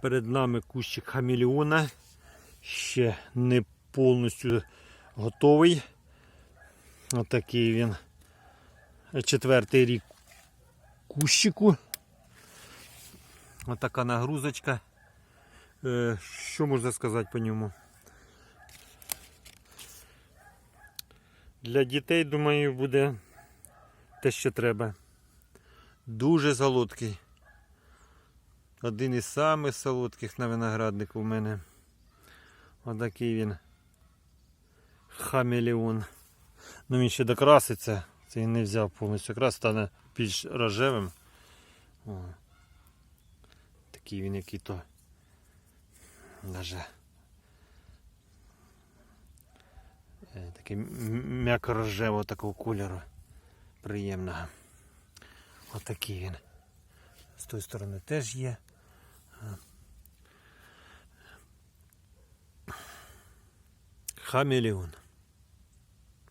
Перед нами кущик хамелеона. Ще не повністю готовий. Отакий він. Четвертий рік кущику. Отака нагрузочка. Е, Що можна сказати по ньому? Для дітей, думаю, буде те, що треба. Дуже солодкий. Один із самих солодких на винограднику в мене. Отакий він. Хамелеон. Ну він ще докраситься. Це він не взяв повністю крас, стане більш рожевим. О. Такий він який то. Даже. е, Такий м'яко-рожевого такого кольору. Приємного. Отакий він. З тої сторони теж є. Хамелеон.